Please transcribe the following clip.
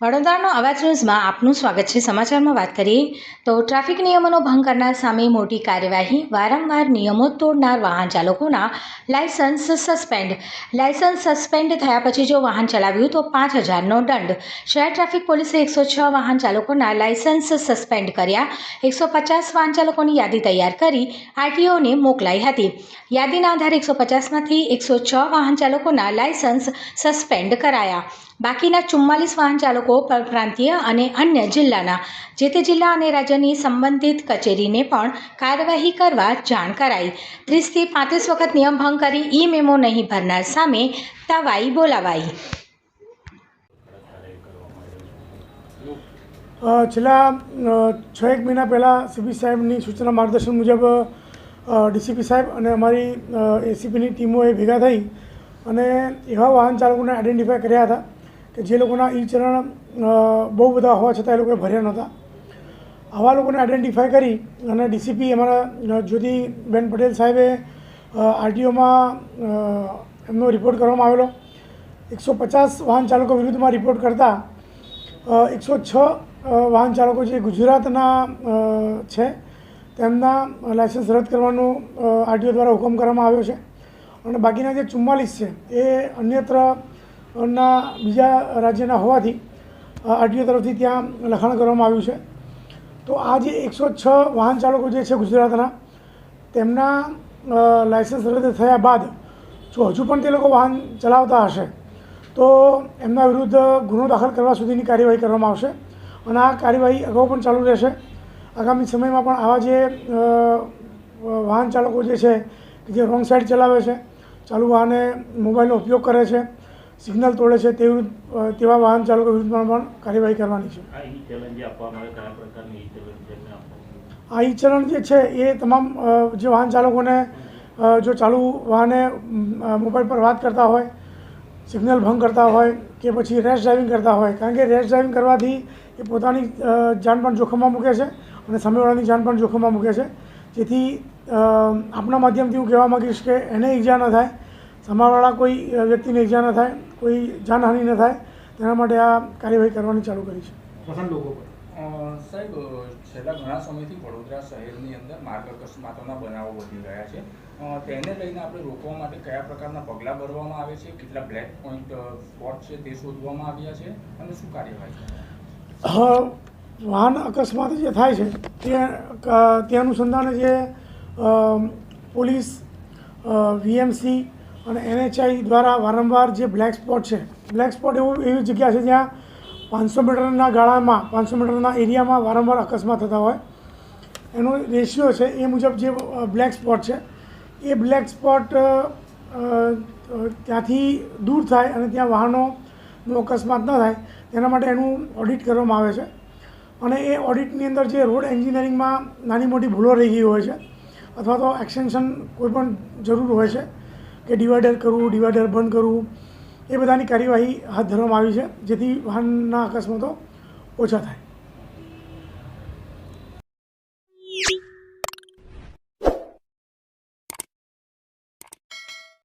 વડોદરાનો અવાજ ન્યૂઝમાં આપનું સ્વાગત છે. સમાચારમાં વાત કરીએ તો ટ્રાફિક નિયમોનો ભંગ કરનાર સામે મોટી કાર્યવાહી, વારંવાર નિયમો તોડનાર વાહન ચાલકોના લાયસન્સ સસ્પેન્ડ. લાયસન્સ સસ્પેન્ડ થયા પછી જો વાહન ચલાવ્યું તો પાંચ હજારનો દંડ. શહેર ટ્રાફિક પોલીસે એકસો છ વાહન ચાલકોના લાયસન્સ સસ્પેન્ડ કર્યા. એકસો પચાસ વાહન ચાલકોની યાદી તૈયાર કરી આરટીઓને મોકલાઈ હતી. યાદીના આધારે એકસો પચાસમાંથી એકસો છ વાહન ચાલકોના લાયસન્સ સસ્પેન્ડ કરાયા. બાકીના ચુમ્માલીસ વાહન ચાલકો પ્રાંતીય અને અન્ય જિલ્લાના, જે તે જિલ્લા અને રાજ્યની સંબંધિત કચેરીને પણ કાર્યવાહી કરવા જાણ કરાઈ. ત્રીસથી પાંત્રીસ વખત નિયમ ભંગ કરી ઈ મેમો નહીં ભરનાર સામે તવાઈ બોલાવાઈ. છેલ્લા છ એક મહિના પહેલાં સીપી સાહેબની સૂચના માર્ગદર્શન મુજબ ડીસીપી સાહેબ અને અમારી એસીપીની ટીમોએ ભેગા થઈ અને એવા વાહન ચાલકોને આઈડેન્ટિફાય કર્યા હતા. કે જે લોકોના ઈ ચલણ બહુ બધા હોવા છતાં એ લોકોએ ભર્યા નહોતા. આવા લોકોને આઈડેન્ટિફાય કરી અને ડીસીપી અમારા જ્યોતિબેન પટેલ સાહેબે આરટીઓમાં એમનો રિપોર્ટ કરવામાં આવેલો. એકસો પચાસ વાહન ચાલકો વિરુદ્ધમાં રિપોર્ટ કરતા એકસો છ વાહન ચાલકો જે ગુજરાતના છે, તેમના લાયસન્સ રદ કરવાનો આરટીઓ દ્વારા હુકમ કરવામાં આવ્યો છે. અને બાકીના જે ચુમ્માલીસ છે, એ અન્યત્ર ના બીજા રાજ્યના હોવાથી આરટીઓ તરફથી ત્યાં લખાણ કરવામાં આવ્યું છે. તો આ જે એકસો છ વાહન ચાલકો જે છે ગુજરાતના, તેમના લાયસન્સ રદ થયા બાદ, જો હજુ પણ તે લોકો વાહન ચલાવતા હશે, તો એમના વિરુદ્ધ ગુનો દાખલ કરવા સુધીની કાર્યવાહી કરવામાં આવશે અને આ કાર્યવાહી અગાઉ પણ ચાલુ રહેશે. આગામી સમયમાં પણ આવા જે વાહન ચાલકો જે છે, જે રોંગ સાઈડ ચલાવે છે, ચાલુ વાહને મોબાઈલનો ઉપયોગ કરે છે સિગ્નલ તોડે છે તે વિરુદ્ધ તેવા વાહન ચાલકો વિરુદ્ધમાં પણ કાર્યવાહી કરવાની છે. આ ઈ ચલણ જે છે એ તમામ જે વાહન ચાલકોને જો ચાલુ વાહને મોબાઈલ પર વાત કરતા હોય સિગ્નલ ભંગ કરતા હોય કે પછી રેશ ડ્રાઇવિંગ કરતા હોય કારણ કે રેશ ડ્રાઇવિંગ કરવાથી એ પોતાની જાન પણ જોખમમાં મૂકે છે અને સામેવાળાની જાન પણ જોખમમાં મૂકે છે. જેથી આપણા માધ્યમથી હું કહેવા માગીશ કે એને ઈજા ન થાય સામેવાળા કોઈ વ્યક્તિને ઈજા ન થાય કોઈ જાનહાનિ ન થાય તેના માટે આ કાર્યવાહી કરવાની ચાલુ કરી છે. લોકો સાહેબ છેલ્લા ઘણા સમયથી વડોદરા શહેરની અંદર માર્ગ અકસ્માતોના બનાવો વધી રહ્યા છે. તેને લઈને આપણે રોકવા માટે કયા પ્રકારના પગલાં ભરવામાં આવે છે? કેટલા બ્લેક પોઈન્ટ સ્પોટ છે તે શોધવામાં આવ્યા છે? અને શું કાર્યવાહી વાહન અકસ્માત જે થાય છે તે તે અનુસંધાને જે પોલીસ વીએમસી અને એનએચઆઈ દ્વારા વારંવાર જે બ્લેક સ્પોટ છે, બ્લેક સ્પોટ એવું, એવી જગ્યા છે જ્યાં પાંચસો મીટરના ગાળામાં, પાંચસો મીટરના એરિયામાં વારંવાર અકસ્માત થતા હોય. એનો રેશિયો છે એ મુજબ જે બ્લેક સ્પોટ છે, એ બ્લેક સ્પોટ ત્યાંથી દૂર થાય અને ત્યાં વાહનોનો અકસ્માત ન થાય, તેના માટે એનું ઓડિટ કરવામાં આવે છે. અને એ ઓડિટની અંદર જે રોડ એન્જિનિયરિંગમાં નાની મોટી ભૂલો રહી ગઈ હોય છે, અથવા તો એક્સટેન્શન કોઈ પણ જરૂર હોય છે કે ડિવાઈડર કરવું ડિવાઈડર બંધ કરવું એ બધાની કાર્યવાહી હાથ ધરવામાં આવી છે, જેથી વાહનના અકસ્માતો ઓછા થાય.